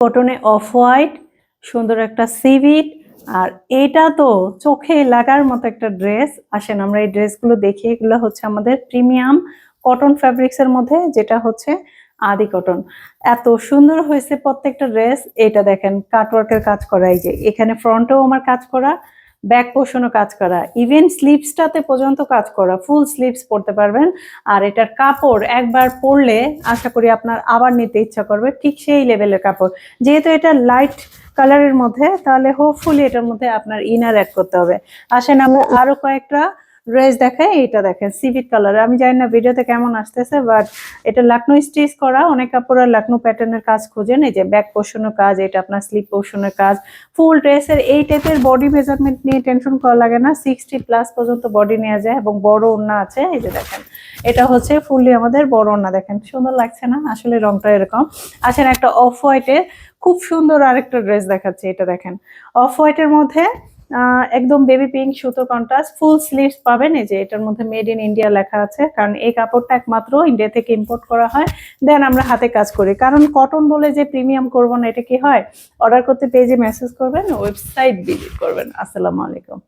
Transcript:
কটনে off white, সুন্দর একটা সিভিট আর এটা তো চোখে লাগার মতো একটা ড্রেস। আসেন, আমরা এই ড্রেসগুলো দেখি, এগুলো হচ্ছে আমাদের প্রিমিয়াম কটন ফ্যাব্রিক্স এর মধ্যে, যেটা হচ্ছে আদি কটন। এত সুন্দর হয়েছে প্রত্যেকটা ড্রেস। এটা দেখেন কাটওয়ার্কের কাজ করা, এই যে এখানে ফ্রন্টেও আমার কাজ করা ব্যাক পোষণও কাজ করা ইভেন স্লিপসটাতে পর্যন্ত কাজ করা ফুল স্লিভস পরতে পারবেন। আর এটার কাপড় একবার পরলে আশা করি আপনার আবার নিতে ইচ্ছা করবে ঠিক সেই লেভেলের কাপড়। যেহেতু এটা লাইট কালারের মধ্যে, তাহলে হোপফুলি এটার মধ্যে আপনার ইনার অ্যাড করতে হবে। আসেন আমরা আরও কয়েকটা ড্রেস দেখাই এটা দেখেন সিভিট কালার আমি জানি না ভিডিওতে কেমন আসতেছে বাট এটা লাকনো স্টিচ করা, অনেক কাপড় লাকনো প্যাটার্নের কাজ খোঁজেন, এই যে ব্যাক পোর্শনের কাজ, এটা আপনার স্লিপ পোর্শনের কাজ। ফুল ড্রেসের এই টাইপের বডি মেজারমেন্ট নিয়ে টেনশন করা লাগে না সিক্সটি প্লাস পর্যন্ত বডি নেওয়া যায় এবং বড় ওড়না আছে, এই যে দেখেন। এটা হচ্ছে ফুললি আমাদের বড় ওড়না, দেখেন, সুন্দর লাগছে না? আসলে রংটা এরকম। আসেন একটা অফ হোয়াইটের খুব সুন্দর আরেকটা ড্রেস দেখাচ্ছে, এটা দেখেন। অফ হোয়াইটের মধ্যে একদম বেবি পিঙ্ক সুতো কন্ট্রাস্ট ফুল স্লিভস পাবেন। এই যে এটার মধ্যে মেড ইন ইন্ডিয়া লেখা আছে, কারণ এই কাপড়টা একমাত্র ইন্ডিয়া থেকে ইম্পোর্ট করা হয়। দেন আমরা হাতে কাজ করি। কারণ কটন বলে যে প্রিমিয়াম করব না, এটা কি হয়? অর্ডার করতে পেয়ে যে মেসেজ করবেন ওয়েবসাইট ভিজিট করবেন। আসসালামু আলাইকুম।